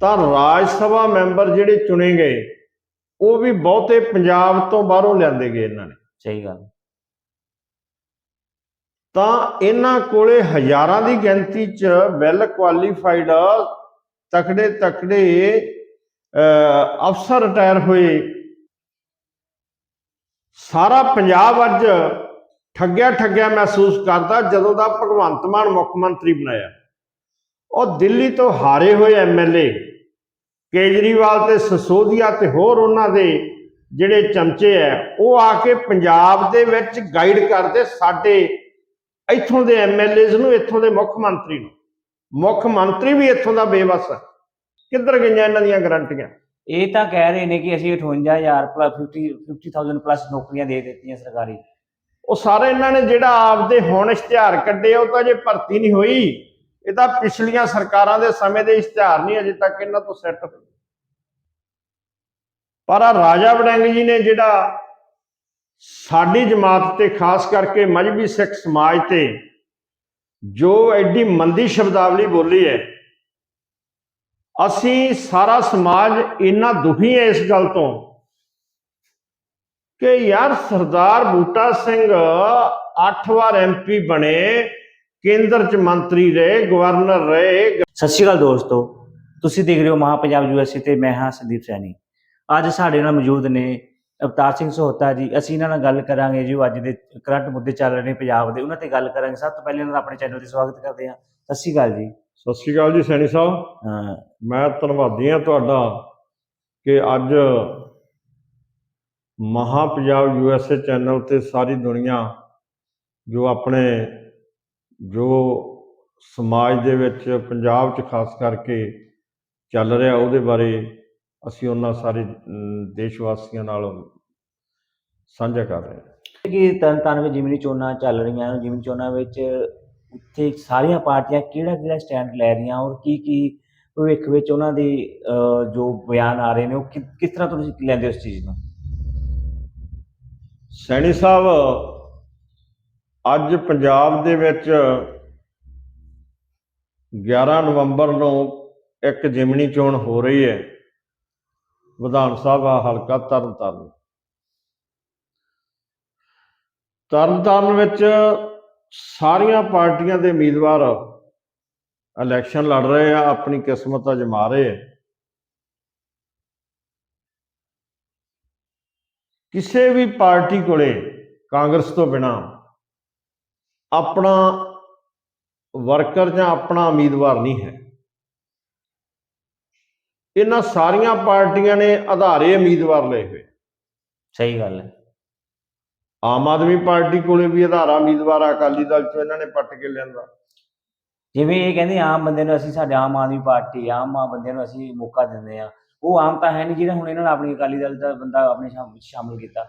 ਤਾਂ ਰਾਜ ਸਭਾ ਮੈਂਬਰ ਜਿਹੜੇ ਚੁਣੇ ਗਏ ਉਹ ਵੀ ਬਹੁਤੇ ਪੰਜਾਬ ਤੋਂ ਬਾਹਰੋਂ ਲਿਆਂਦੇ ਗਏ ਇਹਨਾਂ ਨੇ। ਸਹੀ ਗੱਲ। ਤਾਂ ਇਹਨਾਂ ਕੋਲੇ ਹਜ਼ਾਰਾਂ ਦੀ ਗਿਣਤੀ 'ਚ ਵੈਲ ਕੁਆਲੀਫਾਈਡ ਤਕੜੇ ਤਕੜੇ ਅਫਸਰ ਰਿਟਾਇਰ ਹੋਏ। ਸਾਰਾ ਪੰਜਾਬ ਅੱਜ ਠੱਗਿਆ ਠੱਗਿਆ ਮਹਿਸੂਸ ਕਰਦਾ ਜਦੋਂ ਦਾ ਭਗਵੰਤ ਮਾਨ ਮੁੱਖ ਮੰਤਰੀ ਬਣਾਇਆ। ਉਹ ਦਿੱਲੀ ਤੋਂ ਹਾਰੇ ਹੋਏ ਐਮਐਲਏ ਕੇਜਰੀਵਾਲ ਤੇ ਸਸੋਦੀਆ ਤੇ ਹੋਰ ਉਹਨਾਂ ਦੇ ਜਿਹੜੇ ਚਮਚੇ ਐ ਉਹ ਆ ਕੇ ਪੰਜਾਬ ਦੇ ਵਿੱਚ ਗਾਈਡ ਕਰਦੇ ਸਾਡੇ ਇੱਥੋਂ ਦੇ ਐਮਐਲਏਜ਼ ਨੂੰ ਇੱਥੋਂ ਦੇ ਮੁੱਖ ਮੰਤਰੀ ਨੂੰ। ਮੁੱਖ ਮੰਤਰੀ ਵੀ ਇੱਥੋਂ ਦਾ ਬੇਵਸ ਹੈ ਕਿੱਧਰ ਗਈਆਂ ਇਹਨਾਂ ਦੀਆਂ ਗਰੰਟੀਆਂ? ਇਹ ਤਾਂ ਕਹਿ ਰਹੇ ਨੇ ਕਿ ਅਸੀਂ 58000 ਪਲੱਸ 50 50000 ਪਲੱਸ ਨੌਕਰੀਆਂ ਦੇ ਦਿੱਤੀਆਂ ਸਰਕਾਰੀ। ਉਹ ਸਾਰੇ ਇਹਨਾਂ ਨੇ ਜਿਹੜਾ ਆਪਦੇ ਹੁਣ ਇਸ਼ਤਿਹਾਰ ਕੱਢੇ ਉਹ ਤਾਂ ਜੇ ਭਰਤੀ ਨਹੀਂ ਹੋਈ। ਇਹ ਤਾਂ ਪਿਛਲੀਆਂ ਸਰਕਾਰਾਂ ਦੇ ਸਮੇਂ ਦੇ ਇਸ਼ਤਿਹਾਰ ਨਹੀਂ ਅਜੇ ਤੱਕ ਇਹਨਾਂ ਤੋਂ ਸੈੱਟ ਹੋਏ। ਪਰ ਆ ਰਾਜਾ ਵੜਿੰਗ ਜੀ ਨੇ ਜਿਹੜਾ ਸਾਡੀ ਜਮਾਤ ਤੇ ਖਾਸ ਕਰਕੇ ਮਜਬੀ ਸਿੱਖ ਸਮਾਜ ਤੇ ਜੋ ਐਡੀ ਮੰਦੀ ਸ਼ਬਦਾਵਲੀ ਬੋਲੀ ਹੈ, ਅਸੀਂ ਸਾਰਾ ਸਮਾਜ ਇੰਨਾ ਦੁਖੀ ਹੈ ਇਸ ਗੱਲ ਤੋਂ ਕਿ ਯਾਰ ਸਰਦਾਰ ਬੂਟਾ ਸਿੰਘ 8 ਵਾਰ ਐਮਪੀ ਬਣੇ ਕੇਂਦਰ ਚ ਮੰਤਰੀ ਰਹੇ ਗਵਰਨਰ ਰਹੇ। ਸਤਿ ਸ਼੍ਰੀ ਅਕਾਲ ਦੋਸਤੋ ਤੁਸੀਂ ਦੇਖ ਰਹੇ ਹੋ ਮਹਾ ਪੰਜਾਬ ਯੂਐਸਏ ਤੇ ਮੈਂ ਹਾਂ ਸੰਦੀਪ ਸੈਣੀ। ਅੱਜ ਸਾਡੇ ਨਾਲ ਮੌਜੂਦ ਨੇ ਅਵਤਾਰ ਸਿੰਘ ਸੋਹਤਾ ਜੀ। ਅਸੀਂ ਇਹਨਾਂ ਨਾਲ ਗੱਲ ਕਰਾਂਗੇ ਜੀ ਅੱਜ ਦੇ ਕਰੰਟ ਮੁੱਦੇ ਚੱਲ ਰਹੇ ਨੇ ਪੰਜਾਬ ਦੇ ਉਹਨਾਂ ਤੇ ਗੱਲ ਕਰਾਂਗੇ। ਸਭ ਤੋਂ ਪਹਿਲੇ ਇਹਨਾਂ ਦਾ ਆਪਣੇ ਚੈਨਲ ਤੇ ਸਵਾਗਤ ਕਰਦੇ ਹਾਂ। ਸਤਿ ਸ਼੍ਰੀ ਅਕਾਲ ਜੀ। ਸਤਿ ਸ਼੍ਰੀ ਅਕਾਲ ਜੀ ਸੈਣੀ ਸਾਹਿਬ। ਹਾਂ। ਮੈਂ ਧੰਨਵਾਦੀ ਹਾਂ ਤੁਹਾਡਾ ਕਿ ਅੱਜ ਮਹਾ ਪੰਜਾਬ ਯੂਐਸਏ ਚੈਨਲ ਤੇ ਸਾਰੀ ਦੁਨੀਆ ਜੋ ਆਪਣੇ ਜੋ ਸਮਾਜ ਦੇ ਵਿੱਚ ਪੰਜਾਬ 'ਚ ਖਾਸ ਕਰਕੇ ਚੱਲ ਰਿਹਾ ਉਹਦੇ ਬਾਰੇ ਅਸੀਂ ਉਹਨਾਂ ਸਾਰੇ ਦੇਸ਼ ਵਾਸੀਆਂ ਨਾਲ ਸਾਂਝਾ ਕਰ ਰਹੇ ਹਾਂ। ਕਿ ਤਰਨ ਤਾਰਨ ਵਿੱਚ ਜਿਮਨੀ ਚੋਣਾਂ ਚੱਲ ਰਹੀਆਂ ਹਨ ਜਿਮਨੀ ਚੋਣਾਂ ਵਿੱਚ ਉੱਥੇ ਸਾਰੀਆਂ ਪਾਰਟੀਆਂ ਕਿਹੜਾ ਕਿਹੜਾ ਸਟੈਂਡ ਲੈ ਰਹੀਆਂ ਔਰ ਕੀ ਕੀ ਭਵਿੱਖ ਵਿੱਚ ਉਹਨਾਂ ਦੀ ਜੋ ਬਿਆਨ ਆ ਰਹੇ ਨੇ ਉਹ ਕਿਸ ਤਰ੍ਹਾਂ ਤੁਸੀਂ ਲੈਂਦੇ ਹੋ ਇਸ ਚੀਜ਼ ਨੂੰ? ਸੈਣੀ ਸਾਹਿਬ ਅੱਜ ਪੰਜਾਬ ਦੇ ਵਿੱਚ 11 ਨਵੰਬਰ ਨੂੰ ਇੱਕ ਜਿਮਣੀ ਚੋਣ ਹੋ ਰਹੀ ਹੈ। ਵਿਧਾਨ ਸਭਾ ਹਲਕਾ ਤਰਨਤਾਰਨ। ਤਰਨਤਾਰਨ ਵਿੱਚ ਸਾਰੀਆਂ ਪਾਰਟੀਆਂ ਦੇ ਉਮੀਦਵਾਰ ਇਲੈਕਸ਼ਨ ਲੜ ਰਹੇ ਆ, ਆਪਣੀ ਕਿਸਮਤ ਅਜਮਾ ਰਹੇ ਆ। ਕਿਸੇ ਵੀ ਪਾਰਟੀ ਕੋਲੇ ਕਾਂਗਰਸ ਤੋਂ ਬਿਨਾ ਆਪਣਾ ਵਰਕਰ ਜਾਂ ਆਪਣਾ ਉਮੀਦਵਾਰ ਨਹੀਂ ਹੈ। ਇਹਨਾਂ ਸਾਰੀਆਂ ਪਾਰਟੀਆਂ ਨੇ ਆਧਾਰੇ ਉਮੀਦਵਾਰ ਲਏ ਹੋਏ। ਸਹੀ ਗੱਲ ਹੈ। ਆਮ ਆਦਮੀ ਪਾਰਟੀ ਕੋਲੇ ਵੀ ਆਧਾਰਾ ਉਮੀਦਵਾਰ ਆ, ਅਕਾਲੀ ਦਲ ਚੋਂ ਇਹਨਾਂ ਨੇ ਪੱਟ ਕੇ ਲਿਆਂਦਾ। ਜਿਵੇਂ ਇਹ ਕਹਿੰਦੇ ਆਮ ਬੰਦੇ ਨੂੰ ਅਸੀਂ ਸਾਡੇ ਆਮ ਆਦਮੀ ਪਾਰਟੀ ਆਮ ਆ ਬੰਦਿਆਂ ਨੂੰ ਅਸੀਂ ਮੌਕਾ ਦਿੰਦੇ ਆ ਉਹ ਆਮ ਤਾਂ ਹੈ ਨਹੀਂ ਜਿਹੜਾ ਹੁਣ ਇਹਨਾਂ ਨੇ ਆਪਣੀ ਅਕਾਲੀ ਦਲ ਦਾ ਬੰਦਾ ਆਪਣੇ ਸ਼ਾਮ- ਵਿੱਚ ਸ਼ਾਮਲ ਕੀਤਾ।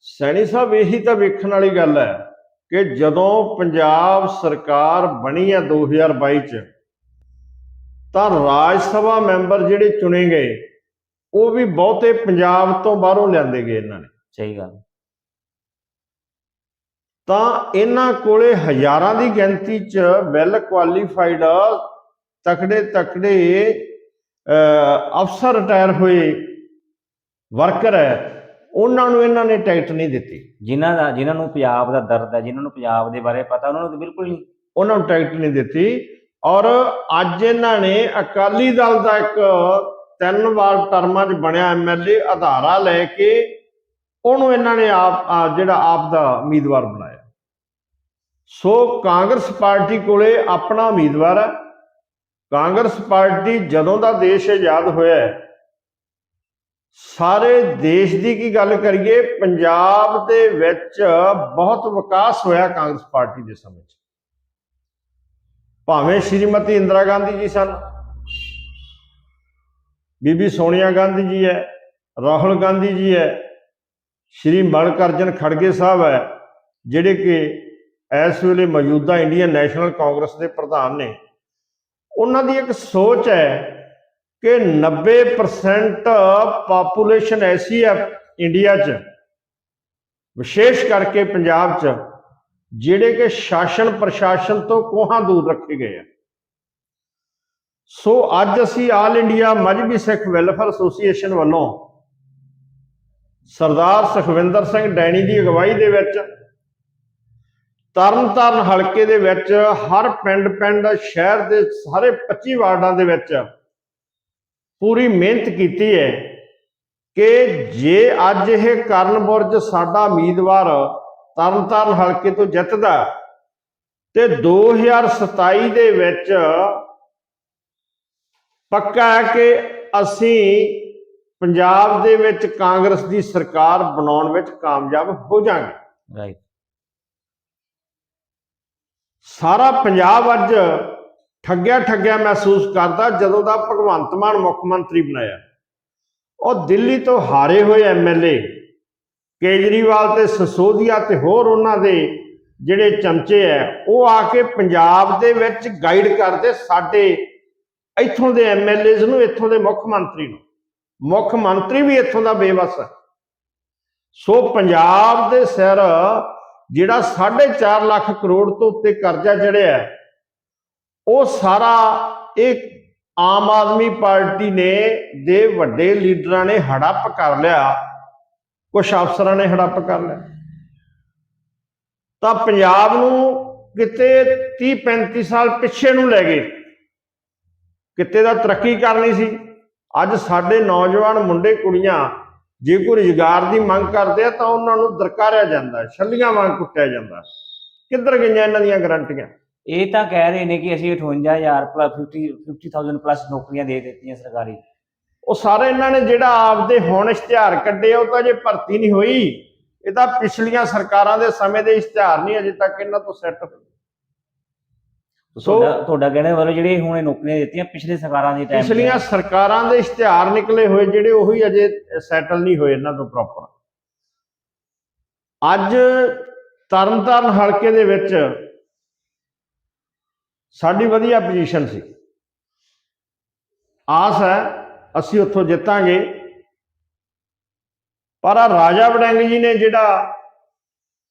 ਸੈਣੀ ਸਾਹਿਬ ਇਹੀ ਤਾਂ ਵੇਖਣ ਵਾਲੀ ਗੱਲ ਹੈ। ਕਿ ਜਦੋਂ ਪੰਜਾਬ ਸਰਕਾਰ ਬਣੀ ਹੈ 2022 ਚ ਤਾਂ ਰਾਜ ਸਭਾ ਮੈਂਬਰ ਜਿਹੜੇ ਚੁਣੇ ਗਏ ਉਹ ਵੀ ਬਹੁਤੇ ਪੰਜਾਬ ਤੋਂ ਬਾਹਰੋਂ ਲਿਆਂਦੇ ਗਏ ਇਹਨਾਂ ਨੇ। ਸਹੀ ਗੱਲ। ਤਾਂ ਇਹਨਾਂ ਕੋਲੇ ਹਜ਼ਾਰਾਂ ਦੀ ਗਿਣਤੀ ਚ ਵੈਲ ਕੁਆਲੀਫਾਈਡ ਤਕੜੇ ਤਕੜੇ ਅਫਸਰ ਰਿਟਾਇਰ ਹੋਏ ਵਰਕਰ ਹੈ। ਉਹਨਾਂ ਨੂੰ ਇਹਨਾਂ ਨੇ ਟਿਕਟ ਨਹੀਂ ਦਿੱਤੀ। ਜਿਨ੍ਹਾਂ ਦਾ ਜਿਨ੍ਹਾਂ ਨੂੰ ਪੰਜਾਬ ਦਾ ਦਰਦ ਹੈ ਜਿਨ੍ਹਾਂ ਨੂੰ ਪੰਜਾਬ ਦੇ ਬਾਰੇ ਪਤਾ ਉਹਨਾਂ ਨੂੰ ਤਾਂ ਬਿਲਕੁਲ ਨਹੀਂ। ਉਹਨਾਂ ਨੂੰ ਟਿਕਟ ਨਹੀਂ ਦਿੱਤੀ। ਔਰ ਅੱਜ ਇਹਨਾਂ ਨੇ ਅਕਾਲੀ ਦਲ ਦਾ ਇੱਕ ਤਿੰਨ ਵਾਰ ਟਰਮਾਂ 'ਚ ਬਣਿਆ ਐਮਐਲਏ ਆਧਾਰਾ ਲੈ ਕੇ ਉਹਨੂੰ ਇਹਨਾਂ ਨੇ ਆਪ ਜਿਹੜਾ ਆਪ ਦਾ ਉਮੀਦਵਾਰ ਬਣਾਇਆ। ਸੋ ਕਾਂਗਰਸ ਪਾਰਟੀ ਕੋਲੇ ਆਪਣਾ ਉਮੀਦਵਾਰ ਹੈ। ਕਾਂਗਰਸ ਪਾਰਟੀ ਜਦੋਂ ਦਾ ਦੇਸ਼ ਆਜ਼ਾਦ ਹੋਇਆ ਸਾਰੇ ਦੇਸ਼ ਦੀ ਕੀ ਗੱਲ ਕਰੀਏ, ਪੰਜਾਬ ਦੇ ਵਿੱਚ ਬਹੁਤ ਵਿਕਾਸ ਹੋਇਆ ਕਾਂਗਰਸ ਪਾਰਟੀ ਦੇ ਸਮੇਂ 'ਚ। ਭਾਵੇਂ ਸ਼੍ਰੀਮਤੀ ਇੰਦਰਾ ਗਾਂਧੀ ਜੀ ਸਨ, ਬੀਬੀ ਸੋਨੀਆ ਗਾਂਧੀ ਜੀ ਹੈ, ਰਾਹੁਲ ਗਾਂਧੀ ਜੀ ਹੈ, ਸ਼੍ਰੀ ਮਲਕਰਜਨ ਖੜਗੇ ਸਾਹਿਬ ਹੈ, ਜਿਹੜੇ ਕਿ ਇਸ ਵੇਲੇ ਮੌਜੂਦਾ ਇੰਡੀਅਨ ਨੈਸ਼ਨਲ ਕਾਂਗਰਸ ਦੇ ਪ੍ਰਧਾਨ ਨੇ। ਉਹਨਾਂ ਦੀ ਇੱਕ ਸੋਚ ਹੈ ਕਿ 90% ਪਾਪੂਲੇਸ਼ਨ ਐਸੀ ਹੈ ਇੰਡੀਆ 'ਚ। ਵਿਸ਼ੇਸ਼ ਕਰਕੇ ਪੰਜਾਬ 'ਚ, ਜਿਹੜੇ ਕਿ ਸ਼ਾਸਨ ਪ੍ਰਸ਼ਾਸਨ ਤੋਂ ਕੋਹਾਂ ਦੂਰ ਰੱਖੇ ਗਏ ਆ। ਸੋ ਅੱਜ ਅਸੀਂ all India Mazhabi Sikh welfare association ਵੱਲੋਂ ਸਰਦਾਰ ਸੁਖਵਿੰਦਰ ਸਿੰਘ ਡੈਣੀ ਦੀ ਅਗਵਾਈ ਦੇ ਵਿੱਚ, ਤਰਨਤਾਰਨ ਹਲਕੇ ਦੇ ਵਿੱਚ, ਹਰ ਪਿੰਡ ਪਿੰਡ ਸ਼ਹਿਰ ਦੇ ਸਾਰੇ 25 ਵਾਰਡਾਂ ਦੇ ਵਿੱਚ ਪੂਰੀ ਮਿਹਨਤ ਕੀਤੀ ਹੈ ਕਿ ਜੇ ਅੱਜ ਇਹ ਕਰਨਬੁਰਜ ਸਾਡਾ ਉਮੀਦਵਾਰ ਤਰਨਤਾਰਨ ਹਲਕੇ ਤੋਂ ਜਿੱਤਦਾ ਤੇ 2027 ਦੇ ਵਿੱਚ ਪੱਕਾ ਹੈ ਕਿ ਅਸੀਂ ਪੰਜਾਬ ਦੇ ਵਿੱਚ ਕਾਂਗਰਸ ਦੀ ਸਰਕਾਰ ਬਣਾਉਣ ਵਿੱਚ ਕਾਮਯਾਬ ਹੋ ਰਾਈਟ ਸਾਰਾ ਪੰਜਾਬ ਅੱਜ ਠੱਗਿਆ ਠੱਗਿਆ ਮਹਿਸੂਸ ਕਰਦਾ ਜਦੋਂ ਦਾ ਭਗਵੰਤ ਮਾਨ ਮੁੱਖ ਮੰਤਰੀ ਬਣਾਇਆ ਉਹ ਦਿੱਲੀ ਤੋਂ ਹਾਰੇ ਹੋਏ ਐਮਐਲਏ ਕੇਜਰੀਵਾਲ ਤੇ ਸਸੋਦੀਆ ਤੇ ਹੋਰ ਉਹਨਾਂ ਦੇ ਜਿਹੜੇ ਚਮਚੇ ਐ, ਉਹ ਆ ਕੇ ਪੰਜਾਬ ਦੇ ਵਿੱਚ ਗਾਈਡ ਕਰਦੇ ਸਾਡੇ ਇੱਥੋਂ ਦੇ ਐਮਐਲਏਜ਼ ਨੂੰ, ਇੱਥੋਂ ਦੇ ਮੁੱਖ ਮੰਤਰੀ ਨੂੰ। ਮੁੱਖ ਮੰਤਰੀ ਵੀ ਇੱਥੋਂ ਦਾ ਬੇਵਸ ਹੈ ਸੋ ਪੰਜਾਬ ਦੇ ਸਿਰ ਜਿਹੜਾ 4.5 ਲੱਖ ਕਰੋੜ ਤੋਂ ਉੱਤੇ ਕਰਜ਼ਾ ਚੜਿਆ ਉਹ ਸਾਰਾ ਇਹ ਆਮ ਆਦਮੀ ਪਾਰਟੀ ਨੇ ਦੇ ਵੱਡੇ ਲੀਡਰਾਂ ਨੇ ਹੜੱਪ ਕਰ ਲਿਆ। ਕੁਝ ਅਫਸਰਾਂ ਨੇ ਹੜੱਪ ਕਰ ਲਿਆ। ਤਾਂ ਪੰਜਾਬ ਨੂੰ ਕਿਤੇ 30 35 ਸਾਲ ਪਿੱਛੇ ਨੂੰ ਲੈ ਗਏ। ਕਿਤੇ ਦਾ ਤਰੱਕੀ ਕਰਨੀ ਸੀ। ਅੱਜ ਸਾਡੇ ਨੌਜਵਾਨ ਮੁੰਡੇ ਕੁੜੀਆਂ ਜੇ ਕੋਈ ਰੁਜ਼ਗਾਰ ਦੀ ਮੰਗ ਕਰਦੇ ਆ ਤਾਂ ਉਹਨਾਂ ਨੂੰ ਦਰਕਾਰਿਆ ਜਾਂਦਾ, ਛੱਲੀਆਂ ਵਾਂਗ ਕੁੱਟਿਆ ਜਾਂਦਾ। ਕਿੱਧਰ ਗਈਆਂ ਇਹਨਾਂ ਦੀਆਂ ਗਰੰਟੀਆਂ? ਇਹ ਤਾਂ ਕਹਿ ਰਹੇ ਨੇ ਕਿ ਅਸੀਂ 58000 ਪਲੱਸ 50 50000 ਪਲੱਸ ਨੌਕਰੀਆਂ ਦੇ ਦਿੱਤੀਆਂ ਸਰਕਾਰੀ। ਉਹ ਸਾਰੇ ਇਹਨਾਂ ਨੇ ਜਿਹੜਾ ਆਪਦੇ ਹੁਣ ਇਸ਼ਤਿਹਾਰ ਕੱਢੇ ਉਹ ਤਾਂ ਜੇ ਭਰਤੀ ਨਹੀਂ ਹੋਈ। ਇਹ ਤਾਂ ਪਿਛਲੀਆਂ ਸਰਕਾਰਾਂ ਦੇ ਸਮੇਂ ਦੇ ਇਸ਼ਤਿਹਾਰ ਨਹੀਂ ਅਜੇ ਤੱਕ ਇਹਨਾਂ ਤੋਂ ਸੈੱਟ ਸੋ- ਤੁਹਾਡਾ ਕਹਿਣੇ ਵੱਲੋਂ ਜਿਹੜੇ ਹੁਣ ਨੌਕਰੀਆਂ ਦਿੱਤੀਆਂ ਪਿਛਲੇ ਸਰਕਾਰਾਂ ਦੇ ਟਾਈਮ ਪਿਛਲੀਆਂ ਸਰਕਾਰਾਂ ਦੇ ਇਸ਼ਤਿਹਾਰ ਨਿਕਲੇ ਹੋਏ ਜਿਹੜੇ ਉਹੀ ਅਜੇ ਸੈਟਲ ਨਹੀਂ ਹੋਏ ਇਹਨਾਂ ਤੋਂ ਪ੍ਰੋਪਰ ਅੱਜ ਤਰਨਤਾਰਨ ਹਲਕੇ ਦੇ ਵਿੱਚ ਸਾਡੀ ਵਧੀਆ ਪੋਜੀਸ਼ਨ ਸੀ। ਆਸ ਹੈ, ਅਸੀਂ ਉੱਥੋਂ ਜਿੱਤਾਂਗੇ। ਪਰ ਆ ਰਾਜਾ ਵੜਿੰਗ ਜੀ ਨੇ ਜਿਹੜਾ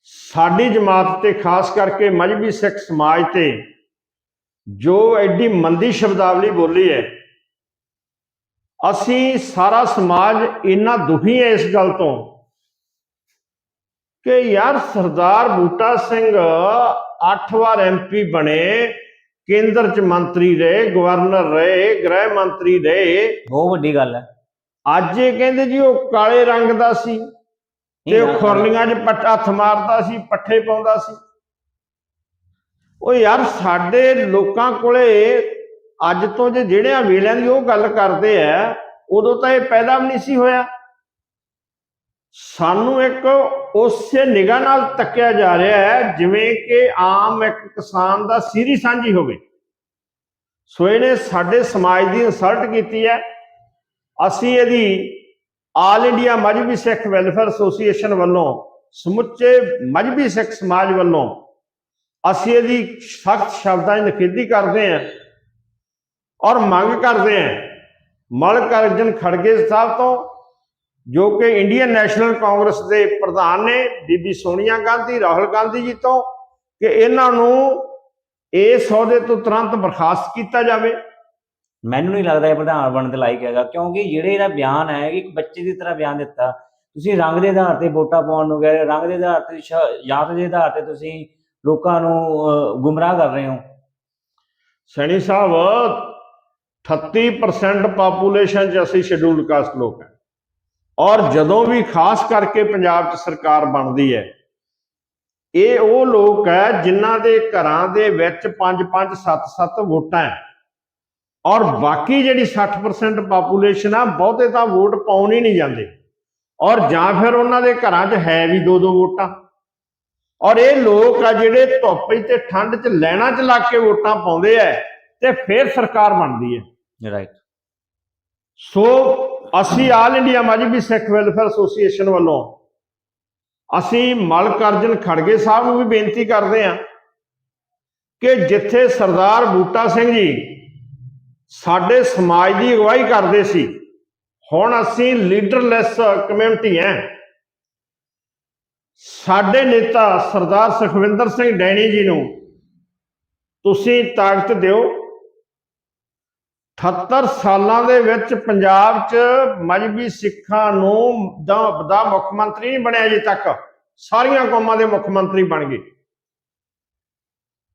ਸਾਡੀ ਜਮਾਤ ਤੇ ਖਾਸ ਕਰਕੇ ਮਜਬੀ ਸਿੱਖ ਸਮਾਜ ਤੇ ਜੋ ਐਡੀ ਮੰਦੀ ਸ਼ਬਦਾਵਲੀ ਬੋਲੀ ਹੈ, ਅਸੀਂ ਸਾਰਾ ਸਮਾਜ ਇੰਨਾ ਦੁਖੀ ਹੈ ਇਸ ਗੱਲ ਤੋਂ ਕਿ ਯਾਰ ਸਰਦਾਰ ਬੂਟਾ ਸਿੰਘ 8 ਵਾਰ ਐਮਪੀ ਬਣੇ ਕੇਂਦਰ ਚ ਮੰਤਰੀ ਰਹੇ ਗਵਰਨਰ ਰਹੇ ਗ੍ਰਹਿ ਮੰਤਰੀ ਰਹੇ। ਬਹੁਤ ਵੱਡੀ ਗੱਲ ਹੈ। ਅੱਜ ਇਹ ਕਹਿੰਦੇ ਜੀ ਉਹ ਕਾਲੇ ਰੰਗ ਦਾ ਸੀ ਤੇ ਉਹ ਖੁਰਲੀਆਂ 'ਚ ਪੱਟ ਹੱਥ ਮਾਰਦਾ ਸੀ ਪੱਠੇ ਪਾਉਂਦਾ ਸੀ। ਉਹ ਯਾਰ ਸਾਡੇ ਲੋਕਾਂ ਕੋਲੇ ਅੱਜ ਤੋਂ ਜੇ ਜਿਹੜਿਆਂ ਵੇਲਿਆਂ ਦੀ ਉਹ ਗੱਲ ਕਰਦੇ ਆ ਉਦੋਂ ਤਾਂ ਇਹ ਪੈਦਾ ਵੀ ਨਹੀਂ ਸੀ ਹੋਇਆ। ਸਾਨੂੰ ਇੱਕ ਉਸੇ ਨਿਗਾਹ ਨਾਲ ਤੱਕਿਆ ਜਾ ਰਿਹਾ ਹੈ, ਜਿਵੇਂ ਕਿ ਆਮ ਇੱਕ ਕਿਸਾਨ ਦਾ ਸੀਰੀ ਸਾਂਝੀ ਹੋਵੇ। ਸੋ ਇਹਨੇ ਸਾਡੇ ਸਮਾਜ ਦੀ ਇਨਸਲਟ ਕੀਤੀ ਹੈ। ਅਸੀਂ ਇਹਦੀ all India Mazhabi Sikh welfare association ਵੱਲੋਂ, ਸਮੁੱਚੇ ਮਜਬੀ ਸਿੱਖ ਸਮਾਜ ਵੱਲੋਂ ਅਸੀਂ ਇਹਦੀ ਸਖਤ ਸ਼ਬਦਾਂ 'ਚ ਨਿਖੇਧੀ ਕਰਦੇ ਹਾਂ ਔਰ ਮੰਗ ਕਰਦੇ ਹਾਂ। ਮਲਕ ਅਰਜਨ ਖੜਗੇ ਸਾਹਿਬ ਤੋਂ ਜੋ ਕਿ ਇੰਡੀਅਨ ਨੈਸ਼ਨਲ ਕਾਂਗਰਸ ਦੇ ਪ੍ਰਧਾਨ ਨੇ ਬੀਬੀ ਸੋਨੀਆ ਗਾਂਧੀ ਰਾਹੁਲ ਗਾਂਧੀ ਜੀ ਤੋਂ ਕਿ ਇਹਨਾਂ ਨੂੰ ਇਸ ਅਹੁਦੇ ਤੋਂ ਤੁਰੰਤ ਬਰਖਾਸਤ ਕੀਤਾ ਜਾਵੇ। ਮੈਨੂੰ ਨਹੀਂ ਲੱਗਦਾ ਇਹ ਪ੍ਰਧਾਨ ਬਣਨ ਦੇ ਲਾਇਕ ਹੈਗਾ ਕਿਉਂਕਿ ਜਿਹੜੇ ਇਹਦਾ ਬਿਆਨ ਹੈ ਇੱਕ ਬੱਚੇ ਦੀ ਤਰ੍ਹਾਂ ਬਿਆਨ ਦਿੱਤਾ। ਤੁਸੀਂ ਰੰਗ ਦੇ ਆਧਾਰ ਤੇ ਵੋਟਾਂ ਪਾਉਣ ਨੂੰ ਗਏ ਰੰਗ ਦੇ ਆਧਾਰ ਤੇ ਜਾਤ ਦੇ ਆਧਾਰ ਤੇ ਤੁਸੀਂ ਲੋਕਾਂ ਨੂੰ ਗੁੰਮਰਾਹ ਕਰ ਰਹੇ ਹੋ। ਸੈਣੀ ਸਾਹਿਬ 38% ਪਾਪੂਲੇਸ਼ਨ ਚ ਅਸੀਂ ਸ਼ੈਡਿਊਲਡ ਕਾਸਟ ਲੋਕ ਹਾਂ। ਔਰ ਜਦੋਂ ਵੀ ਖਾਸ ਕਰਕੇ ਪੰਜਾਬ 'ਚ ਸਰਕਾਰ ਬਣਦੀ ਹੈ ਇਹ ਉਹ ਲੋਕ ਹੈ ਜਿਨ੍ਹਾਂ ਦੇ ਘਰਾਂ ਦੇ ਵਿੱਚ 5-5 7-7 ਵੋਟਾਂ ਹੈ। ਔਰ ਬਾਕੀ ਜਿਹੜੀ 60% ਪਾਪੂਲੇਸ਼ਨ ਆ ਬਹੁਤੇ ਤਾਂ ਵੋਟ ਪਾਉਣ ਹੀ ਨਹੀਂ ਜਾਂਦੇ। ਔਰ ਜਾਂ ਫਿਰ ਉਹਨਾਂ ਦੇ ਘਰਾਂ 'ਚ ਹੈ ਵੀ ਦੋ ਦੋ ਵੋਟਾਂ। ਔਰ ਇਹ ਲੋਕ ਆ ਜਿਹੜੇ ਧੁੱਪ 'ਚ ਤੇ ਠੰਡ 'ਚ ਲੈਣਾ 'ਚ ਲੱਗ ਕੇ ਵੋਟਾਂ ਪਾਉਂਦੇ ਆ ਤੇ ਫਿਰ ਸਰਕਾਰ ਬਣਦੀ ਹੈ। ਰਾਈਟ ਸੋ ਅਸੀਂ all India Mazhabi Sikh welfare association ਵੱਲੋਂ ਅਸੀਂ ਮਲਕ ਅਰਜਨ ਖੜਗੇ ਸਾਹਿਬ ਨੂੰ ਵੀ ਬੇਨਤੀ ਕਰਦੇ ਹਾਂ ਕਿ ਜਿੱਥੇ ਸਰਦਾਰ ਬੂਟਾ ਸਿੰਘ ਜੀ ਸਾਡੇ ਸਮਾਜ ਦੀ ਅਗਵਾਈ ਕਰਦੇ ਸੀ, ਹੁਣ ਅਸੀਂ ਲੀਡਰਲੈਸ ਕਮਿਊਨਿਟੀ ਹੈ ਸਾਡੇ ਨੇਤਾ ਸਰਦਾਰ ਸੁਖਵਿੰਦਰ ਸਿੰਘ ਡੈਣੀ ਜੀ ਨੂੰ ਤੁਸੀਂ ਤਾਕਤ ਦਿਓ। 78 ਸਾਲਾਂ ਦੇ ਵਿੱਚ ਪੰਜਾਬ 'ਚ ਮਜਬੀ ਸਿੱਖਾਂ ਨੂੰ ਦਾ ਦਾ ਮੁੱਖ ਮੰਤਰੀ ਨਹੀਂ ਬਣਿਆ ਅਜੇ ਤੱਕ। ਸਾਰੀਆਂ ਕੌਮਾਂ ਦੇ ਮੁੱਖ ਮੰਤਰੀ ਬਣ ਗਏ।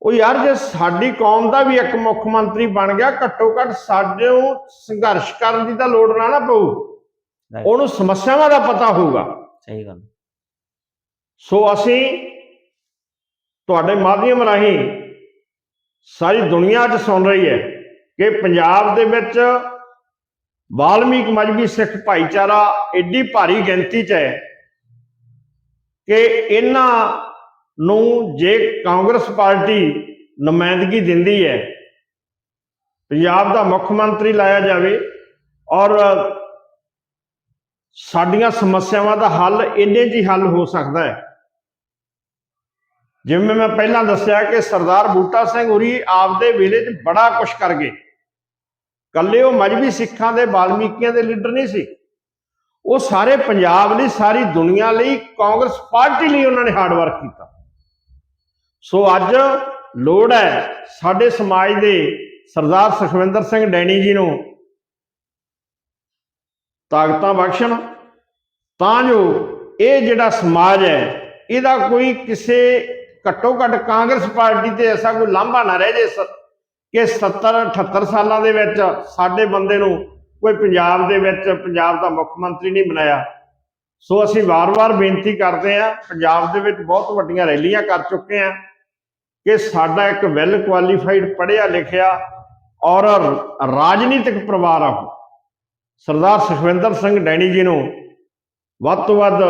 ਉਹ ਯਾਰ ਜੇ ਸਾਡੀ ਕੌਮ ਦਾ ਵੀ ਇੱਕ ਮੁੱਖ ਮੰਤਰੀ ਬਣ ਗਿਆ ਘੱਟੋ ਘੱਟ ਸਾਡੇ ਨੂੰ ਸੰਘਰਸ਼ ਕਰਨ ਦੀ ਤਾਂ ਲੋੜ ਨਾ ਨਾ ਪਊ. ਉਹਨੂੰ ਸਮੱਸਿਆਵਾਂ ਦਾ ਪਤਾ ਹੋਊਗਾ। ਸਹੀ ਗੱਲ। ਸੋ ਅਸੀਂ ਤੁਹਾਡੇ ਮਾਧਿਅਮ ਰਾਹੀਂ ਸਾਰੀ ਦੁਨੀਆ 'ਚ ਸੁਣ ਰਹੀ ਹੈ। ਕਿ ਪੰਜਾਬ ਦੇ ਵਿੱਚ ਵਾਲਮੀਕ ਮਜਬੀ ਸਿੱਖ ਭਾਈਚਾਰਾ ਏਡੀ ਭਾਰੀ ਗਿਣਤੀ 'ਚ ਹੈ ਕਿ ਇਹਨਾਂ ਨੂੰ ਜੇ ਕਾਂਗਰਸ ਪਾਰਟੀ ਨੁਮਾਇੰਦਗੀ ਦਿੰਦੀ ਹੈ, ਪੰਜਾਬ ਦਾ ਮੁੱਖ ਮੰਤਰੀ ਲਾਇਆ ਜਾਵੇ ਔਰ ਸਾਡੀਆਂ ਸਮੱਸਿਆਵਾਂ ਦਾ ਹੱਲ ਇੰਨੇ 'ਚ ਹੀ ਹੱਲ ਹੋ ਸਕਦਾ ਹੈ। ਜਿਵੇਂ ਮੈਂ ਪਹਿਲਾਂ ਦੱਸਿਆ ਕਿ ਸਰਦਾਰ ਬੂਟਾ ਸਿੰਘ ਉਰੀ ਆਪਦੇ ਵੇਲੇ 'ਚ ਬੜਾ ਕੁਝ ਕਰ ਗਏ। ਕੱਲੇ ਉਹ ਮਜਬੀ ਸਿੱਖਾਂ ਦੇ ਬਾਲਮੀਕੀਆਂ ਦੇ ਲੀਡਰ ਨਹੀਂ ਸੀ। ਉਹ ਸਾਰੇ ਪੰਜਾਬ ਲਈ, ਸਾਰੀ ਦੁਨੀਆ ਲਈ ਕਾਂਗਰਸ ਪਾਰਟੀ ਲਈ ਉਹਨਾਂ ਨੇ ਹਾਰਡ ਵਰਕ ਕੀਤਾ। ਸੋ ਅੱਜ ਲੋੜ ਹੈ ਸਾਡੇ ਸਮਾਜ ਦੇ ਸਰਦਾਰ ਸੁਖਵਿੰਦਰ ਸਿੰਘ ਡੈਣੀ ਜੀ ਨੂੰ ਤਾਕਤਾਂ ਬਖਸ਼ਣ। ਤਾਂ ਜੋ ਇਹ ਜਿਹੜਾ ਸਮਾਜ ਹੈ, ਇਹਦਾ ਕੋਈ ਕਿਸੇ ਘੱਟੋ ਘੱਟ ਕਾਂਗਰਸ ਪਾਰਟੀ ਤੇ ਐਸਾ ਕੋਈ ਲਾਂਭਾ ਨਾ ਰਹਿ ਜੇ ਕਿ 70 78 ਸਾਲਾਂ ਦੇ ਵਿੱਚ ਸਾਡੇ ਬੰਦੇ ਨੂੰ ਕੋਈ ਪੰਜਾਬ ਦੇ ਵਿੱਚ, ਪੰਜਾਬ ਦਾ ਮੁੱਖ ਮੰਤਰੀ ਨਹੀਂ ਬਣਾਇਆ ਸੋ ਅਸੀਂ ਵਾਰ-ਵਾਰ ਬੇਨਤੀ ਕਰਦੇ ਹਾਂ, ਪੰਜਾਬ ਦੇ ਵਿੱਚ ਬਹੁਤ ਵੱਡੀਆਂ ਰੈਲੀਆਂ ਕਰ ਚੁੱਕੇ ਹਾਂ ਕਿ ਸਾਡਾ ਇੱਕ ਵੈਲ ਕੁਆਲੀਫਾਈਡ ਪੜ੍ਹਿਆ ਲਿਖਿਆ ਔਰ ਰਾਜਨੀਤਿਕ ਪਰਿਵਾਰ ਆ ਉਹ। ਸਰਦਾਰ ਸੁਖਵਿੰਦਰ ਸਿੰਘ ਡੈਣੀ ਜੀ ਨੂੰ ਵੱਧ ਤੋਂ ਵੱਧ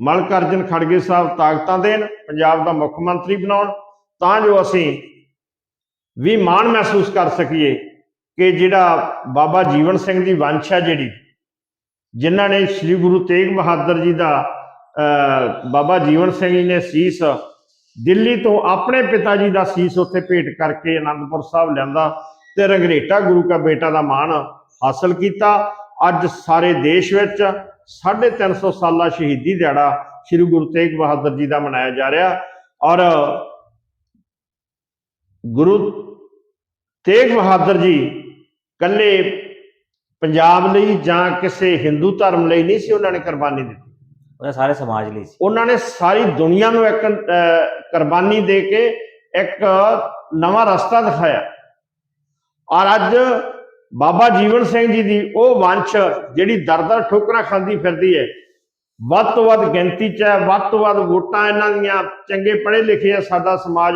ਮਲਕ ਅਰਜਨ ਖੜਗੇ ਸਾਹਿਬ ਤਾਕਤਾਂ ਦੇਣ, ਪੰਜਾਬ ਦਾ ਮੁੱਖ ਮੰਤਰੀ ਬਣਾਉਣ, ਤਾਂ ਜੋ ਅਸੀਂ ਵੀ ਮਾਣ ਮਹਿਸੂਸ ਕਰ ਸਕੀਏ ਕਿ ਜਿਹੜਾ ਬਾਬਾ ਜੀਵਨ ਸਿੰਘ ਦੀ ਵੰਸ਼ ਹੈ ਜਿਹੜੀ, ਜਿਨ੍ਹਾਂ ਨੇ ਸ੍ਰੀ ਗੁਰੂ ਤੇਗ ਬਹਾਦਰ ਜੀ ਦਾ ਬਾਬਾ ਜੀਵਨ ਸਿੰਘ ਜੀ ਨੇ ਸੀਸ ਦਿੱਲੀ ਤੋਂ ਆਪਣੇ ਪਿਤਾ ਜੀ ਦਾ ਸੀਸ ਉੱਥੇ ਭੇਟ ਕਰਕੇ ਅਨੰਦਪੁਰ ਸਾਹਿਬ ਲਿਆਂਦਾ ਤੇ ਰੰਗਰੇਟਾ ਗੁਰੂ ਕਾ ਬੇਟਾ ਦਾ ਮਾਣ ਹਾਸਲ ਕੀਤਾ। ਅੱਜ ਸਾਰੇ ਦੇਸ਼ ਵਿੱਚ 350 ਸਾਲਾ ਸ਼ਹੀਦੀ ਦਿਹਾੜਾ ਸ੍ਰੀ ਗੁਰੂ ਤੇਗ ਬਹਾਦਰ ਜੀ ਦਾ ਮਨਾਇਆ ਜਾ ਰਿਹਾ ਔਰ ਗੁਰੂ ਤੇਗ ਬਹਾਦਰ ਜੀ ਕੱਲੇ ਪੰਜਾਬ ਲਈ ਜਾਂ ਕਿਸੇ ਹਿੰਦੂ ਧਰਮ ਲਈ ਨਹੀਂ ਸੀ ਉਹਨਾਂ ਨੇ ਕੁਰਬਾਨੀ ਦਿੱਤੀ। ਉਹਦਾ ਸਾਰੇ ਸਮਾਜ ਲਈ ਸੀ। ਉਹਨਾਂ ਨੇ ਸਾਰੀ ਦੁਨੀਆ ਨੂੰ ਇੱਕ ਕੁਰਬਾਨੀ ਦੇ ਕੇ ਇੱਕ ਨਵਾਂ ਰਸਤਾ ਦਿਖਾਇਆ। ਔਰ ਅੱਜ ਬਾਬਾ ਜੀਵਨ ਸਿੰਘ ਜੀ ਦੀ ਉਹ ਵੰਸ਼ ਜਿਹੜੀ ਦਰ-ਦਰ ਠੋਕਰਾਂ ਖਾਂਦੀ ਫਿਰਦੀ ਹੈ ਵੱਧ ਤੋਂ ਵੱਧ ਗਿਣਤੀ 'ਚ ਹੈ ਵੱਧ ਤੋਂ ਵੱਧ ਵੋਟਾਂ ਇਹਨਾਂ ਦੀਆਂ ਚੰਗੇ ਪੜ੍ਹੇ ਲਿਖੇ ਆ ਸਾਡਾ ਸਮਾਜ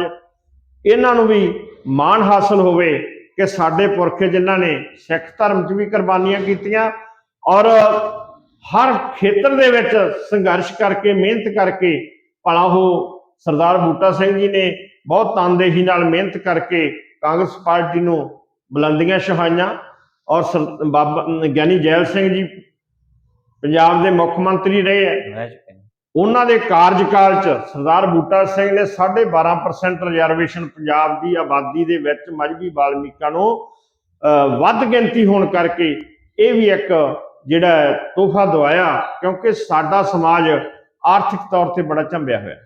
ਇਹਨਾਂ ਨੂੰ ਵੀ ਮਾਣ ਹਾਸਲ ਹੋਵੇ ਕਿ ਸਾਡੇ ਪੁਰਖੇ ਜਿਨ੍ਹਾਂ ਨੇ ਸਿੱਖ ਧਰਮ 'ਚ ਵੀ ਕੁਰਬਾਨੀਆਂ ਕੀਤੀਆਂ ਔਰ ਹਰ ਖੇਤਰ ਦੇ ਵਿੱਚ ਸੰਘਰਸ਼ ਕਰਕੇ, ਮਿਹਨਤ ਕਰਕੇ, ਭਲਾ ਉਹ ਸਰਦਾਰ ਬੂਟਾ ਸਿੰਘ ਜੀ ਨੇ ਬਹੁਤ ਤਨਦੇਹੀ ਨਾਲ ਮਿਹਨਤ ਕਰਕੇ ਕਾਂਗਰਸ ਪਾਰਟੀ ਨੂੰ ਬੁਲੰਦੀਆਂ ਸ਼ਹਾਈਆਂ ਔਰ ਸਰ- ਬਾਬਾ, ਗਿਆਨੀ ਜੈਲ ਸਿੰਘ ਜੀ ਪੰਜਾਬ ਦੇ ਮੁੱਖ ਮੰਤਰੀ ਰਹੇ ਹੈ। ਉਹਨਾਂ ਦੇ ਕਾਰਜਕਾਲ 'ਚ ਸਰਦਾਰ ਬੂਟਾ ਸਿੰਘ ਨੇ 12.5% ਰਿਜ਼ਰਵੇਸ਼ਨ ਪੰਜਾਬ ਦੀ ਆਬਾਦੀ ਦੇ ਵਿੱਚ ਮਜਬੀ ਬਾਲਮੀਕਾਂ ਨੂੰ ਵੱਧ ਗਿਣਤੀ ਹੋਣ ਕਰਕੇ ਇਹ ਵੀ ਇੱਕ ਜਿਹੜਾ ਤੋਹਫਾ ਦਵਾਇਆ ਕਿਉਂਕਿ ਸਾਡਾ ਸਮਾਜ ਆਰਥਿਕ ਤੌਰ ਤੇ ਬੜਾ ਝੰਬਿਆ ਹੋਇਆ।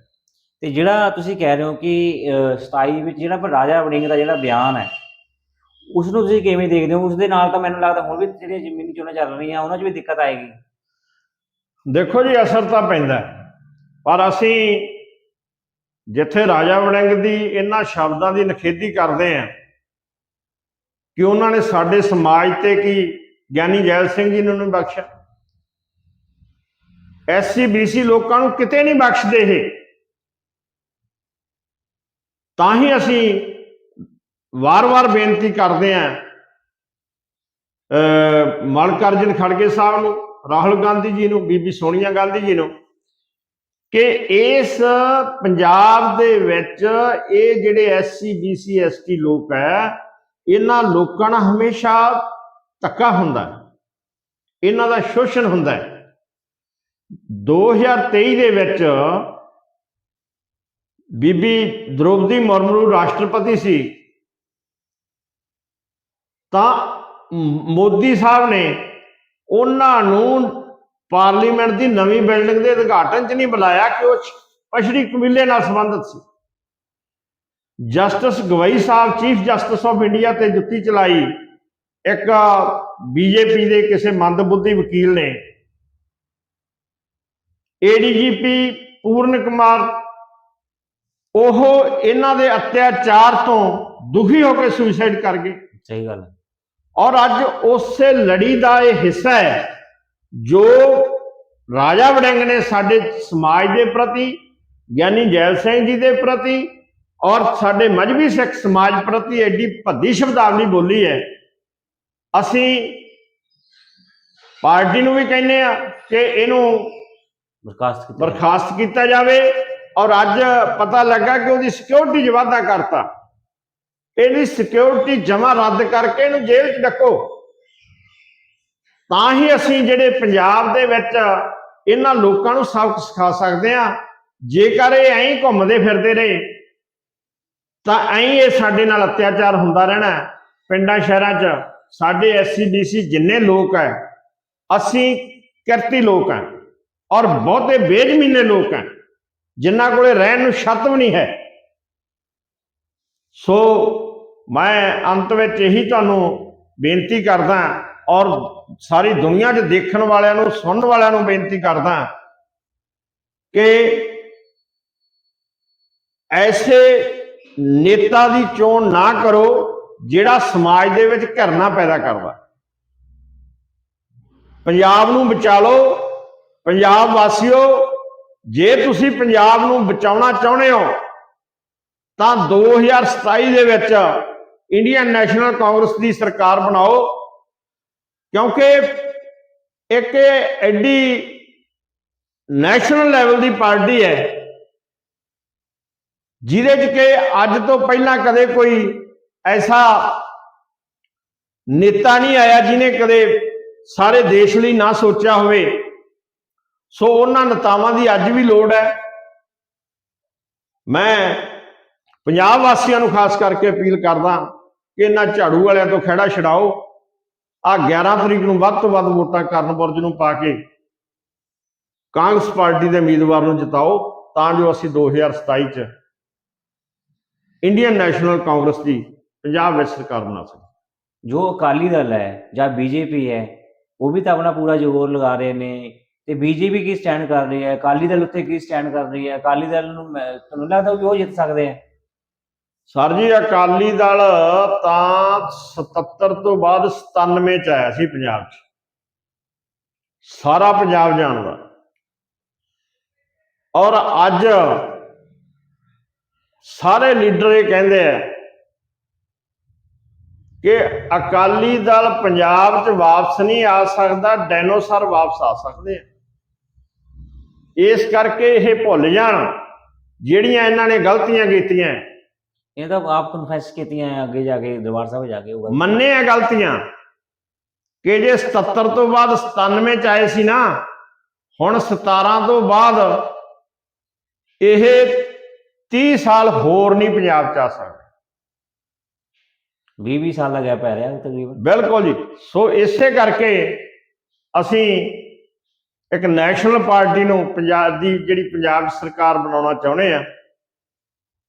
ਤੇ ਜਿਹੜਾ ਤੁਸੀਂ ਕਹਿ ਰਹੇ ਹੋ ਕਿ ਅਹ, 27 ਵਿੱਚ ਜਿਹੜਾ ਰਾਜਾ ਵੜਿੰਗ ਦਾ ਜਿਹੜਾ ਬਿਆਨ ਹੈ ਉਸ ਨੂੰ ਤੁਸੀਂ ਕਿਵੇਂ ਦੇਖਦੇ ਹੋ ਉਸ ਦੇ ਨਾਲ ਤਾਂ ਮੈਨੂੰ ਲੱਗਦਾ ਹੁਣ ਵੀ ਜਿਹੜੀਆਂ ਜ਼ਮੀਨੀ ਚੋਣਾਂ ਚੱਲ ਰਹੀਆਂ ਉਹਨਾਂ 'ਚ ਵੀ ਦਿੱਕਤ ਆਏਗੀ ਦੇਖੋ ਜੀ ਅਸਰ ਤਾਂ ਪੈਂਦਾ ਹੈ। ਪਰ ਅਸੀਂ ਜਿੱਥੇ ਰਾਜਾ ਵੜਿੰਗ ਦੀ ਇਹਨਾਂ ਸ਼ਬਦਾਂ ਦੀ ਨਖੇਦੀ ਕਰਦੇ ਆਂ ਕਿ ਉਹਨਾਂ ਨੇ ਸਾਡੇ ਸਮਾਜ ਤੇ ਕੀ ਗਿਆਨੀ ਜੈਲ ਸਿੰਘ ਜੀ ਨੂੰ ਨਹੀਂ ਬਖਸ਼ਿਆ? ਐਸਸੀ ਬੀਸੀ ਲੋਕਾਂ ਨੂੰ ਕਿਤੇ ਨਹੀਂ ਬਖਸ਼ਦੇ ਇਹ। ਤਾਂ ਹੀ ਅਸੀਂ ਵਾਰ-ਵਾਰ ਬੇਨਤੀ ਕਰਦੇ ਆਂ ਅ ਮਲਕ ਅਰਜਨ ਖੜਗੇ ਸਾਹਿਬ ਨੂੰ, ਰਾਹੁਲ ਗਾਂਧੀ ਜੀ ਨੂੰ ਬੀਬੀ ਸੋਨੀਆ ਗਾਂਧੀ ਜੀ ਨੂੰ ਕਿ ਇਸ ਪੰਜਾਬ ਦੇ ਵਿੱਚ ਇਹ ਜਿਹੜੇ ਐਸਸੀ ਬੀਸੀ ਐਸਟੀ ਲੋਕ ਹੈ, ਇਹਨਾਂ ਲੋਕਾਂ ਨਾਲ ਹਮੇਸ਼ਾ ਧੱਕਾ ਹੁੰਦਾ ਹੈ। ਇਹਨਾਂ ਦਾ ਸ਼ੋਸ਼ਣ ਹੁੰਦਾ ਹੈ। 2023 ਦੇ ਵਿੱਚ ਬੀਬੀ ਦ੍ਰੋਪਦੀ ਮੁਰਮੂ ਰਾਸ਼ਟਰਪਤੀ ਸੀ। ਤਾਂ ਮੋਦੀ ਸਾਹਿਬ ਨੇ ਉਹਨਾਂ ਨੂੰ ਪਾਰਲੀਮੈਂਟ ਦੀ ਨਵੀਂ ਬਿਲਡਿੰਗ ਦੇ ਉਦਘਾਟਨ 'ਚ ਨਹੀਂ ਬੁਲਾਇਆ ਕਿ ਉਹ ਪਛੜੀ ਕਬੀਲੇ ਨਾਲ ਸੰਬੰਧਿਤ ਸੀ। ਜਸਟਿਸ ਗਵਈ ਸਾਹਿਬ ਚੀਫ ਜਸਟਿਸ ਆਫ ਇੰਡੀਆ ਤੇ ਜੁੱਤੀ ਚਲਾਈ ਇੱਕ ਬੀਜੇਪੀ ਦੇ ਕਿਸੇ ਮੰਦਬੁੱਧੀ ਵਕੀਲ ਨੇ। ਏਡੀਜੀਪੀ ਪੂਰਨ ਕੁਮਾਰ ਉਹ ਇਹਨਾਂ ਦੇ ਅਤਿਆਚਾਰ ਤੋਂ ਦੁਖੀ ਹੋ ਕੇ ਸੁਸਾਈਡ ਕਰ ਗਏ। ਸਹੀ ਗੱਲ ਹੈ। ਔਰ ਅੱਜ ਉਸੇ ਲੜੀ ਦਾ ਇਹ ਹਿੱਸਾ ਹੈ ਜੋ ਰਾਜਾ ਵੜਿੰਗ ਨੇ ਸਾਡੇ ਸਮਾਜ ਦੇ ਪ੍ਰਤੀ ਗਿਆਨੀ ਜੈਲ ਸਿੰਘ ਜੀ ਦੇ ਪ੍ਰਤੀ ਔਰ ਸਾਡੇ ਮਜਬੀ ਸਿੱਖ ਸਮਾਜ ਪ੍ਰਤੀ ਐਡੀ ਭੱਦੀ ਸ਼ਬਦਾਵਲੀ ਬੋਲੀ ਹੈ। ਅਸੀਂ ਪਾਰਟੀ ਨੂੰ ਵੀ ਕਹਿੰਦੇ ਆ ਕਿ ਇਹਨੂੰ ਬਰਖਾਸਤ ਕੀਤਾ ਬਰਖਾਸਤ ਕੀਤਾ ਜਾਵੇ ਔਰ ਅੱਜ ਪਤਾ ਲੱਗਾ ਕਿ ਉਹਦੀ ਸਿਕਿਉਰਿਟੀ ਵਾਧਾ ਕਰਤਾ। ਇਹਦੀ ਸਿਕਿਉਰਿਟੀ ਜਮਾ ਰੱਦ ਕਰਕੇ ਇਹਨੂੰ ਜੇਲ੍ਹ 'ਚ ਡੱਕੋ। ਤਾਂ ਹੀ ਅਸੀਂ ਜਿਹੜੇ ਪੰਜਾਬ ਦੇ ਵਿੱਚ ਇਹਨਾਂ ਲੋਕਾਂ ਨੂੰ ਸਬਕ ਸਿਖਾ ਸਕਦੇ ਆ ਜੇਕਰ ਇਹ ਐਂ ਘੁੰਮਦੇ ਫਿਰਦੇ ਰਹੇ, ਤਾਂ ਐਂ ਇਹ ਸਾਡੇ ਨਾਲ ਅਤਿਆਚਾਰ ਹੁੰਦਾ ਰਹਿਣਾ ਪਿੰਡਾਂ ਸ਼ਹਿਰਾਂ 'ਚ ਸਾਡੇ ਐਸਸੀਡੀਸੀ ਜਿੰਨੇ ਲੋਕ ਹੈ, ਅਸੀਂ ਕਿਰਤੀ ਲੋਕ ਹਾਂ ਔਰ ਬਹੁਤੇ ਬੇਜ਼ਮੀਨੇ ਲੋਕ ਹਨ ਜਿਨ੍ਹਾਂ ਕੋਲੇ ਰਹਿਣ ਨੂੰ ਛੱਤ ਵੀ ਨਹੀਂ ਹੈ। ਸੋ ਮੈਂ ਅੰਤ ਵਿੱਚ ਇਹੀ ਤੁਹਾਨੂੰ ਬੇਨਤੀ ਕਰਦਾ ਔਰ ਸਾਰੀ ਦੁਨੀਆ 'ਚ ਦੇਖਣ ਵਾਲਿਆਂ ਨੂੰ, ਸੁਣਨ ਵਾਲਿਆਂ ਨੂੰ ਬੇਨਤੀ ਕਰਦਾ ਕਿ ਐਸੇ ਨੇਤਾ ਦੀ ਚੋਣ ਨਾ ਕਰੋ ਜਿਹੜਾ ਸਮਾਜ ਦੇ ਵਿੱਚ ਘਰਨਾ ਪੈਦਾ ਕਰਦਾ। ਪੰਜਾਬ ਨੂੰ ਬਚਾ ਲਓ ਪੰਜਾਬ ਵਾਸੀਓ, ਜੇ ਤੁਸੀਂ ਪੰਜਾਬ ਨੂੰ ਬਚਾਉਣਾ ਚਾਹੁੰਦੇ ਹੋ, ਤਾਂ 2027 ਦੇ ਵਿੱਚ ਇੰਡੀਅਨ ਨੈਸ਼ਨਲ ਕਾਂਗਰਸ ਦੀ ਸਰਕਾਰ ਬਣਾਓ। ਕਿਉਂਕਿ ਇੱਕ ਐਡੀ ਨੈਸ਼ਨਲ ਲੈਵਲ ਦੀ ਪਾਰਟੀ ਹੈ, ਜਿਹਦੇ 'ਚ ਕਿ ਅੱਜ ਤੋਂ ਪਹਿਲਾਂ ਕਦੇ ਕੋਈ ਐਸਾ ਨੇਤਾ ਨਹੀਂ ਆਇਆ ਜਿਹਨੇ ਕਦੇ ਸਾਰੇ ਦੇਸ਼ ਲਈ ਨਾ ਸੋਚਿਆ ਹੋਵੇ। ਸੋ ਉਹਨਾਂ ਨੇਤਾਵਾਂ ਦੀ ਅੱਜ ਵੀ ਲੋੜ ਹੈ। ਮੈਂ ਪੰਜਾਬ ਵਾਸੀਆਂ ਨੂੰ ਖਾਸ ਕਰਕੇ ਅਪੀਲ ਕਰਦਾ ਕਿ ਇਹਨਾਂ ਝਾੜੂ ਵਾਲਿਆਂ ਤੋਂ ਖਹਿੜਾ ਛਡਾਓ। ਆ 11 ਤਰੀਕ ਨੂੰ ਵੱਧ ਤੋਂ ਵੱਧ ਵੋਟਾਂ ਕਰਨ ਬੁਰਜ ਨੂੰ ਪਾ ਕੇ ਕਾਂਗਰਸ ਪਾਰਟੀ ਦੇ ਉਮੀਦਵਾਰ ਨੂੰ ਜਿਤਾਓ, ਤਾਂ ਜੋ ਅਸੀਂ 2027 ਚ ਇੰਡੀਅਨ ਨੈਸ਼ਨਲ ਕਾਂਗਰਸ ਦੀ ਪੰਜਾਬ ਵਿੱਚ ਸਰਕਾਰ ਬਣਾ ਸਕੇ ਜੋ ਅਕਾਲੀ ਦਲ ਹੈ ਜਾਂ ਬੀਜੇਪੀ ਹੈ, ਉਹ ਵੀ ਤਾਂ ਆਪਣਾ ਪੂਰਾ ਜ਼ੋਰ ਲਗਾ ਰਹੇ ਨੇ। ਤੇ ਬੀਜੇਪੀ ਕੀ ਸਟੈਂਡ ਕਰ ਰਹੀ ਹੈ? ਅਕਾਲੀ ਦਲ ਉੱਤੇ ਕੀ ਸਟੈਂਡ ਕਰ ਰਹੀ ਹੈ? ਅਕਾਲੀ ਦਲ ਨੂੰ ਤੁਹਾਨੂੰ ਲੱਗਦਾ ਵੀ ਉਹ ਜਿੱਤ ਸਕਦੇ ਆ? ਸਰ ਜੀ, ਅਕਾਲੀ ਦਲ ਤਾਂ 77 ਤੋਂ ਬਾਅਦ 97 ਚ ਆਇਆ ਸੀ ਪੰਜਾਬ 'ਚ। ਸਾਰਾ ਪੰਜਾਬ ਜਾਣਦਾ। ਔਰ ਅੱਜ ਸਾਰੇ ਲੀਡਰ ਇਹ ਕਹਿੰਦੇ ਆ ਕਿ ਅਕਾਲੀ ਦਲ ਪੰਜਾਬ 'ਚ ਵਾਪਸ ਨਹੀਂ ਆ ਸਕਦਾ, ਡਾਇਨੋਸਰ ਵਾਪਸ ਆ ਸਕਦੇ ਆ। ਇਸ ਕਰਕੇ ਇਹ ਭੁੱਲ ਜਾਣ ਜਿਹੜੀਆਂ ਇਹਨਾਂ ਨੇ ਗਲਤੀਆਂ ਕੀਤੀਆਂ। ਇਹ ਤਾਂ ਆਪ ਕਨਫੈਸ ਕੀਤੀਆਂ ਹੈ ਅੱਗੇ ਜਾ ਕੇ ਦਰਬਾਰ ਸਾਹਿਬ ਜਾ ਕੇ ਉਹ ਗੱਲ। ਮੰਨੇ ਆ ਗਲਤੀਆਂ। ਕਿ ਜੇ 77 ਤੋਂ ਬਾਅਦ 97 ਚ ਆਏ ਸੀ ਨਾ ਹੁਣ 17 ਤੋਂ ਬਾਅਦ ਇਹ 30 ਸਾਲ ਹੋਰ ਨਹੀਂ ਪੰਜਾਬ ਚ ਆ ਸਕਦੇ। 20 20 ਸਾਲ ਦਾ ਗੈਪ ਪੈ ਰਿਹਾ ਤਕਰੀਬਨ। ਬਿਲਕੁਲ ਜੀ। ਸੋ ਇਸੇ ਕਰਕੇ ਅਸੀਂ ਇੱਕ ਨੈਸ਼ਨਲ ਪਾਰਟੀ ਨੂੰ ਪੰਜਾਬ ਦੀ ਜਿਹੜੀ ਪੰਜਾਬ ਸਰਕਾਰ ਬਣਾਉਣਾ ਚਾਹੁੰਦੇ ਆ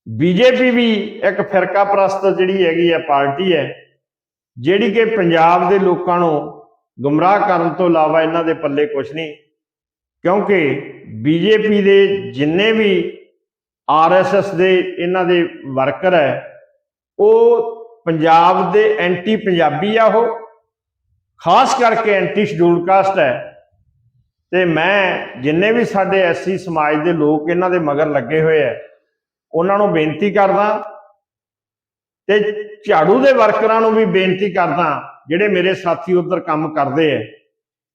ਬੀਜੇਪੀ ਵੀ ਇੱਕ ਫਿਰਕਾ ਪ੍ਰਸਤ ਜਿਹੜੀ ਹੈਗੀ ਹੈ ਪਾਰਟੀ ਹੈ, ਜਿਹੜੀ ਕਿ ਪੰਜਾਬ ਦੇ ਲੋਕਾਂ ਨੂੰ ਗੁੰਮਰਾਹ ਕਰਨ ਤੋਂ ਇਲਾਵਾ ਇਹਨਾਂ ਦੇ ਪੱਲੇ ਕੁਝ ਨਹੀਂ, ਕਿਉਂਕਿ ਬੀਜੇਪੀ ਦੇ ਜਿੰਨੇ ਵੀ ਆਰਐਸਐਸ ਦੇ ਇਹਨਾਂ ਦੇ ਵਰਕਰ ਹੈ, ਉਹ ਪੰਜਾਬ ਦੇ ਐਂਟੀ ਪੰਜਾਬੀ ਆ ਉਹ, ਖਾਸ ਕਰਕੇ ਐਂਟੀ ਸ਼ਡਿਊਲ ਕਾਸਟ ਹੈ। ਤੇ ਮੈਂ ਜਿੰਨੇ ਵੀ ਸਾਡੇ ਐਸਸੀ ਸਮਾਜ ਦੇ ਲੋਕ ਇਹਨਾਂ ਦੇ ਮਗਰ ਲੱਗੇ ਹੋਏ ਆ ਉਹਨਾਂ ਨੂੰ ਬੇਨਤੀ ਕਰਦਾ ਤੇ ਝਾੜੂ ਦੇ ਵਰਕਰਾਂ ਨੂੰ ਵੀ ਬੇਨਤੀ ਕਰਦਾ, ਜਿਹੜੇ ਮੇਰੇ ਸਾਥੀ ਉਧਰ ਕੰਮ ਕਰਦੇ ਆ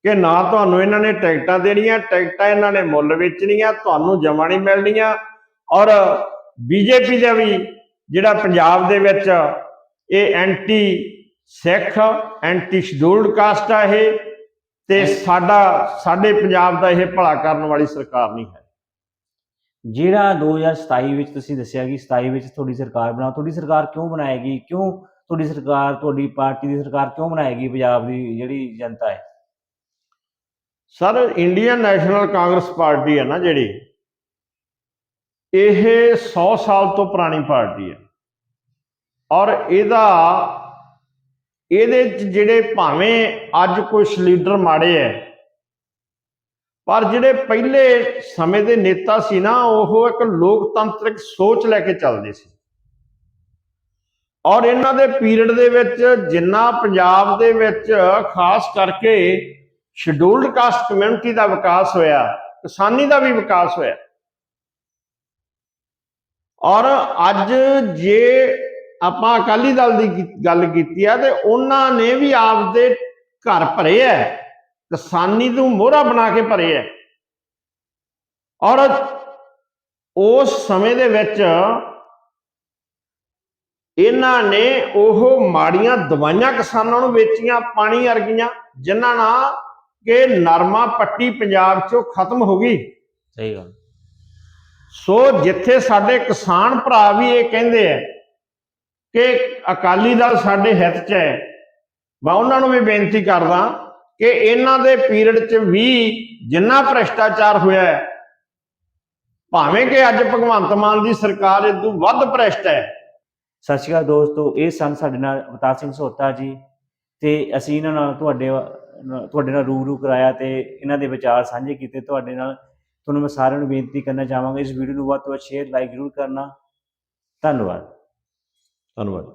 ਕਿ ਨਾ ਤੁਹਾਨੂੰ ਇਹਨਾਂ ਨੇ ਟਿਕਟਾਂ ਦੇਣੀਆਂ, ਟਿਕਟਾਂ ਇਹਨਾਂ ਨੇ ਮੁੱਲ ਵੇਚਣੀਆਂ, ਤੁਹਾਨੂੰ ਜਮਾ ਨਹੀਂ ਮਿਲਣੀਆਂ, ਔਰ ਬੀਜੇਪੀ ਦਾ ਵੀ ਜਿਹੜਾ ਪੰਜਾਬ ਦੇ ਵਿੱਚ ਇਹ anti Sikh, anti scheduled caste ਆ ਇਹ, ਤੇ ਸਾਡਾ, ਸਾਡੇ ਪੰਜਾਬ ਦਾ ਇਹ ਭਲਾ ਕਰਨ ਵਾਲੀ ਸਰਕਾਰ ਨਹੀਂ ਹੈ। ਜਿਹੜਾ 2027 ਵਿੱਚ ਤੁਸੀਂ ਦੱਸਿਆ ਕਿ 27 ਵਿੱਚ ਤੁਹਾਡੀ ਸਰਕਾਰ ਬਣਾਓ, ਤੁਹਾਡੀ ਸਰਕਾਰ ਕਿਉਂ ਬਣਾਏਗੀ? ਕਿਉਂ ਤੁਹਾਡੀ ਸਰਕਾਰ, ਤੁਹਾਡੀ ਪਾਰਟੀ ਦੀ ਸਰਕਾਰ ਕਿਉਂ ਬਣਾਏਗੀ ਪੰਜਾਬ ਦੀ ਜਿਹੜੀ ਜਨਤਾ ਹੈ? Sir, Indian National Congress party ਹੈ ਨਾ ਜਿਹੜੀ, ਇਹ 100 ਸਾਲ ਤੋਂ ਪੁਰਾਣੀ ਪਾਰਟੀ ਹੈ। ਔਰ ਇਹਦਾ, ਇਹਦੇ ਜਿਹੜੇ ਭਾਵੇਂ ਅੱਜ ਕੁਝ ਲੀਡਰ ਮਾੜੇ ਐ ਪਰ ਜਿਹੜੇ ਪਹਿਲੇ ਸਮੇਂ ਦੇ ਨੇਤਾ ਸੀ ਨਾ, ਉਹ ਇੱਕ ਲੋਕਤੰਤਰਿਕ ਸੋਚ ਲੈ ਕੇ ਚੱਲਦੇ ਸੀ। ਔਰ ਇਹਨਾਂ ਦੇ ਪੀਰੀਅਡ ਦੇ ਵਿੱਚ ਜਿੰਨਾ ਪੰਜਾਬ ਦੇ ਵਿੱਚ ਖਾਸ ਕਰਕੇ ਸ਼ਡਿਊਲਡ ਕਾਸਟ ਕਮਿਊਨਿਟੀ ਦਾ ਵਿਕਾਸ ਹੋਇਆ, ਕਿਸਾਨੀ ਦਾ ਵੀ ਵਿਕਾਸ ਹੋਇਆ। ਔਰ ਅੱਜ ਜੇ ਆਪਾਂ ਅਕਾਲੀ ਦਲ ਦੀ ਕੀ- ਗੱਲ ਕੀਤੀ ਆ ਤੇ ਉਹਨਾਂ ਨੇ ਵੀ ਆਪਦੇ ਘਰ ਭਰੇ ਐ ਕਿਸਾਨੀ ਨੂੰ ਮੋਹਰਾ ਬਣਾ ਕੇ ਭਰੇ ਐ। ਔਰ ਉਸ ਸਮੇਂ ਦੇ ਵਿੱਚ ਇਹਨਾਂ ਨੇ ਉਹ ਮਾੜੀਆਂ ਦਵਾਈਆਂ ਕਿਸਾਨਾਂ ਨੂੰ ਵੇਚੀਆਂ ਪਾਣੀ ਵਰਗੀਆਂ ਜਿਨ੍ਹਾਂ ਨਾਲ ਕਿ ਨਰਮਾ ਪੱਟੀ ਪੰਜਾਬ ਚੋਂ ਖਤਮ ਹੋ ਗਈ। ਸਹੀ ਗੱਲ। ਸੋ ਜਿੱਥੇ ਸਾਡੇ ਕਿਸਾਨ ਭਰਾ ਵੀ ਇਹ ਕਹਿੰਦੇ ਆ ਕਿ ਅਕਾਲੀ ਦਲ ਸਾਡੇ ਹਿੱਤ 'ਚ ਹੈ ਮੈਂ ਉਹਨਾਂ ਨੂੰ ਵੀ ਬੇਨਤੀ ਕਰਦਾ ਕਿ ਇਹਨਾਂ ਦੇ ਪੀਰੀਅਡ 'ਚ ਵੀ ਜਿੰਨਾ ਭ੍ਰਿਸ਼ਟਾਚਾਰ ਹੋਇਆ ਹੈ ਭਾਵੇਂ ਕਿ ਅੱਜ ਭਗਵੰਤ ਮਾਨ ਦੀ ਸਰਕਾਰ ਇਦੋਂ ਵੱਧ ਭ੍ਰਿਸ਼ਟ ਹੈ। ਸਤਿ ਸ਼੍ਰੀ ਅਕਾਲ ਦੋਸਤੋ ਇਹ ਸਨ ਸਾਡੇ ਨਾਲ ਅਵਤਾਰ ਸਿੰਘ ਸੋਤਾ ਜੀ ਤੇ ਅਸੀਂ ਇਹਨਾਂ ਨਾਲ ਤੁਹਾਡੇ ਤੁਹਾਡੇ ਨਾਲ ਰੂਬਰੂ ਕਰਾਇਆ ਤੇ ਇਹਨਾਂ ਦੇ ਵਿਚਾਰ ਸਾਂਝੇ ਕੀਤੇ। ਤੁਹਾਡੇ ਨਾਲ ਤੁਹਾਨੂੰ ਮੈਂ ਸਾਰਿਆਂ ਨੂੰ ਬੇਨਤੀ ਕਰਨਾ ਚਾਹਾਂਗਾ ਇਸ ਵੀਡੀਓ ਨੂੰ ਵੱਧ ਤੋਂ ਵੱਧ ਸ਼ੇਅਰ ਲਾਈਕ ਜ਼ਰੂਰ ਕਰਨਾ। ਧੰਨਵਾਦ। ਧੰਨਵਾਦ।